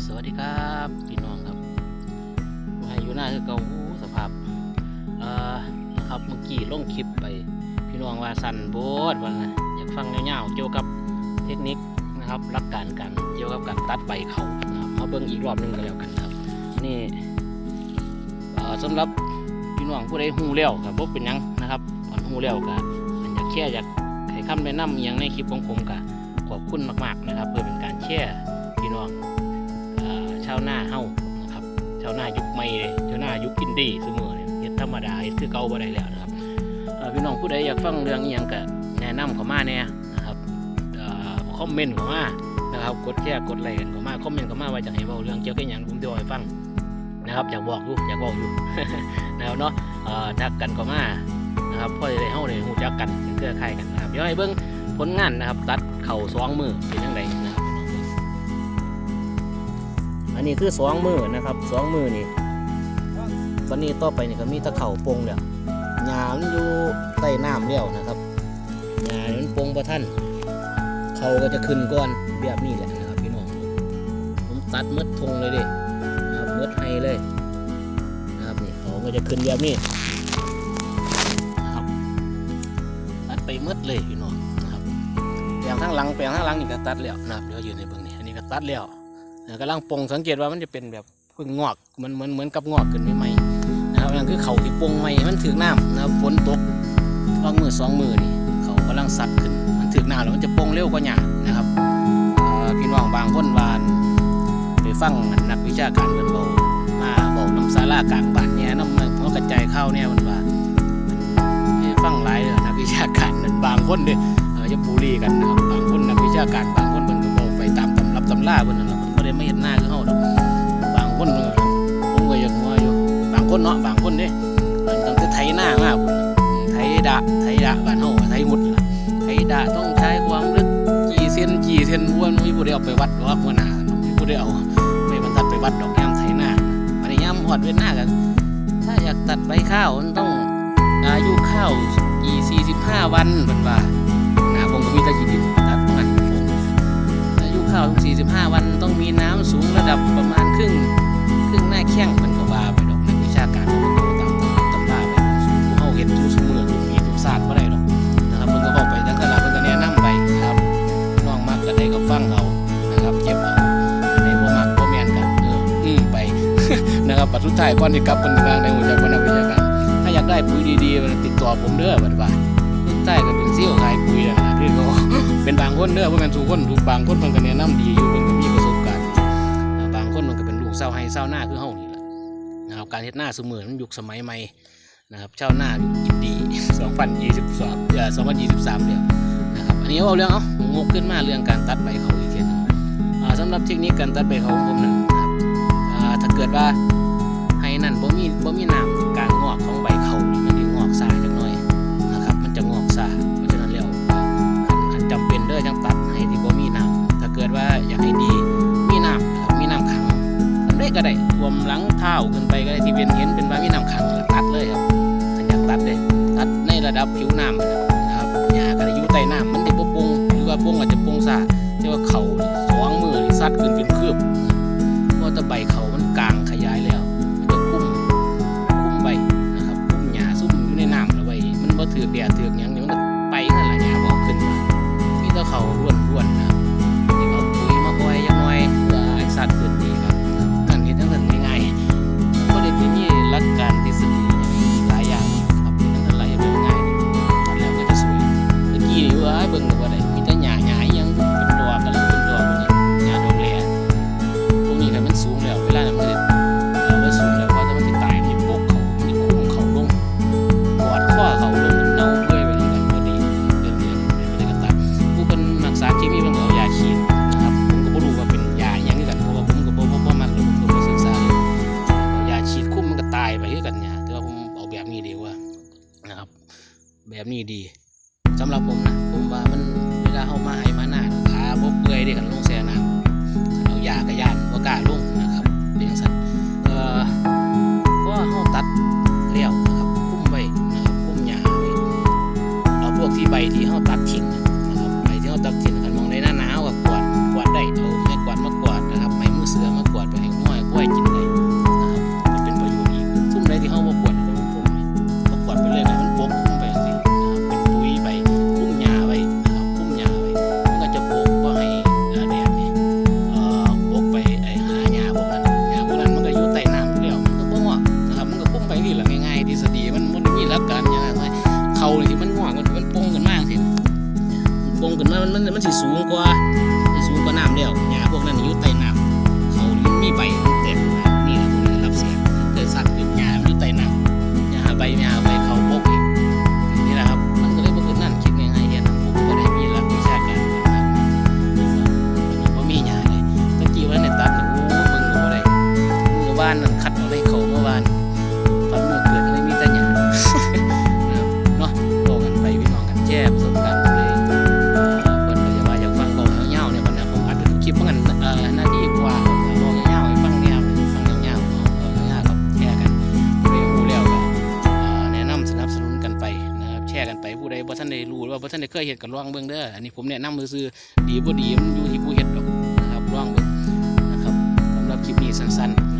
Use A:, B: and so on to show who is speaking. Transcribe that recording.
A: สวัสดีครับพี่น้องครับมาอยู่หน้าคือเก่าสภาพเอ่อนะครับเมื่อกี้ลงคลิปไป พี่น้องว่าสันโบดวันนะอยากฟังเงาๆเกี่ยวกับเทคนิคนะครับหลักการกันเกี่ยวกับการตัดใบเขานะครับมาเบิ่งอีกรอบหนึงก็แล้วกันครับ นี่เอ่อสำหรับพี่น้องผู้ใดหูแล้วครับบ่เป็นยังนะครับผ่อนหูแล้วก็อันอยากแค่อยากให้คำแนะนำอย่างในคลิปของผมก็ขอบคุณมากๆนะครับ เพื่อเป็นการแชร์พี่น้องาวนาเฮานะครับชาวนายุคใหม่เลยชาวนายุคกินดีเสมอเนี่ยเฮ็ดธรรมดาเฮ็ดคือเก่าบ่ได้แล้วนะครับพี่น้องผู้ใดอยากฟังเรื่องอีหยังก็แนะนำเข้ามาแน่นะครับคอมเมนต์เข้ามานะครับกดแชร์กดไลค์กันเข้ามาคอมเมนต์เข้ามาว่าจะให้เว้าเรื่องเกี่ยวกับหยังผมจะเอาให้ฟังนะครับอยากบอกอยู่อยากเว้าอยู่นะครับเนาะทักกันเข้ามานะครับพ่อจะได้เฮาได้ฮู้จักกันเป็นเครือข่ายกันนะครับเดี๋ยวให้เบิ่งผลงานนะครับ ตัดเข่าสองมือเป็นจังได นนี้คือสองมือนะครับสองมือนี่วันนี้ต่อไปนี่ก็มีตะเข่าปงแล้วหญ้ามันอยู่ใต้น้ำแล้วนะครับหญ้ามันปงประท่านเขาก็จะขึ้นก่อนแบบนี้แหละนะครับพี่น้องผมตัดหมดทงเลยดินะครับมดให้เลยนะครับนี่เขาก็จะขึ้นแบบนี้นะครับตัดไปหมดเลยพี่น้องนะครับแปลงทั้งหลังแปลงทั้งหลังนี่ก็ตัดแล้วนะครับเดี๋ยวยืนในเบื้องนี้อันนี้ก็ตัดแล้ว กำลังปงสังเกตว่ามันจะเป็นแบบเพึ่งงอกมือนเหมือนเหมือนกับงอกขึ้นใหม่ๆนะครับนั่นคือเขาที่ปงใหม่มันถึงน้ำนะครับฝนตกลองมือสองมือนี่เขากำลังสัดขึ้น มันถึงน้ำแล้วมันจะปงเร็วกว่าหยานะครับพี่น้องบางคนวานไปฟังนักวิชาการเพิ่นบอกมาบอกน้ำสาลากลางบ้านเนี่ยน้ำหัวกระจายเข้าเนี่ยมันว่าฟังหลายเด้อนักวิชาการนั่นบางคนเด้อเออจะบูลลี่กันนะครับบางคนนักวิชาการบางคนเพิ่นก็บอกไปตามตำรับตำราเพิ่นนั่นแหละบ่ ได้ม่เห็นหน้าคือเฮาดอกบางคนเผมก็อยากหัวอยู่บางคนเนาะบางคนเด้เพิ่นต้องจะไถหน้ามากพุ่นน่ะอืมไถดะไถดะบ้านเฮาไถหุดล่ะไถดะต้องใช้ความลึกกี่เซนกี่เซนบ่มีผู้ใดเอาไปวัดดอกว่าหน้าเนาะมีผู้ใดเอาไม่บรรทัดไปวัดดอกยามไถหน้าอันนี้ยามฮอดเว้นหน้ากันถ้าอยากตัดใบข้าวมันต้องอายุข้าวกี่45 วันเพิ่นว่าหน้าคงก็มีแต่ขี้ดิน ข้าวต้ง45 วันต้องมีน้ำสูงระดับประมาณครึ่งครึ่งหน้าแข้งมันก็ว่าไปดอกนักวิชาการมันก็ตามตำราไปสูงเฮาเฮ็ดทุกมือทุกปีทุกศาสตร์บ่ได้ดอกนะครับมันก็บอกไปทั้งตลาดมันก็แนะนำไปครับน้องมักก็ได้ก็ฟังเอานะครับเก็บเอาอันบ่มักบ่แม่นก็เอออืมไปนะครับบัดสุดท้ก่อนที่กลับกันทางในหัวใจกนักวิชาการถ้าอยากได้ปุ๋ยดีๆมันติดต่อผมเด้อบัดว่าสุดท้ก็เป็นซิ่วขายปุ๋ยนะ เป็นบางคนเด้อเพราม่นทุกคนทุกบางคนมันก็แนะนำดีอยู่มันก็มีประสบการณ์บางคนมันก็เป็นลูกเศร้าให้เศร้าหน้าคือเฮานี่แหละนะครับการเฮ็ดหน้าเสมือนมันยุคสมัยใหม่นะครับเจ้าหน้ายินดี2022เอ่อ2023เดียวนะครับอันนี้เอาเรื่องเอางกขึ้นมาเรื่องการตัดใบเขาอีกทีหนึงอ่าสำหรับเทคนิคการตัดใบเขาของผมนั้นนะครับอ่าถ้าเกิดว่าให้นั่นบ่มีบ่มีน้ำการงอกของใบ ดับผิวน้ำนะครับหญ้าก็ได้อยู่ใต้น้ำมันจะบ่ปรุงหรือว่าปรุงอาจจะปรุงซาแต่ว่าเขา แบบนี้ดีสำหรับผมนะผมว่ามันเวลาเข้ามาให้มาหน้าขาบ่เปื่อยได้คันลงแซ่น้ำเอายากระยานบ่กล้าลง ว่าจะสูงกว่าน้ำแล้วหญ้าพวกนั้นอยู่ใต้น้ำเขามันมีใบ หรืว่าบ่ท่านได้เคยเห็ดกับลองเบื้องเด้ออันนี้ผมแนะนำมือซื้อดีบ่ดีมันอยู่ที่ผู้เห็ดดอกนะครับลองเบื้องนะครับสำหรับคลิปนี้สั้นๆ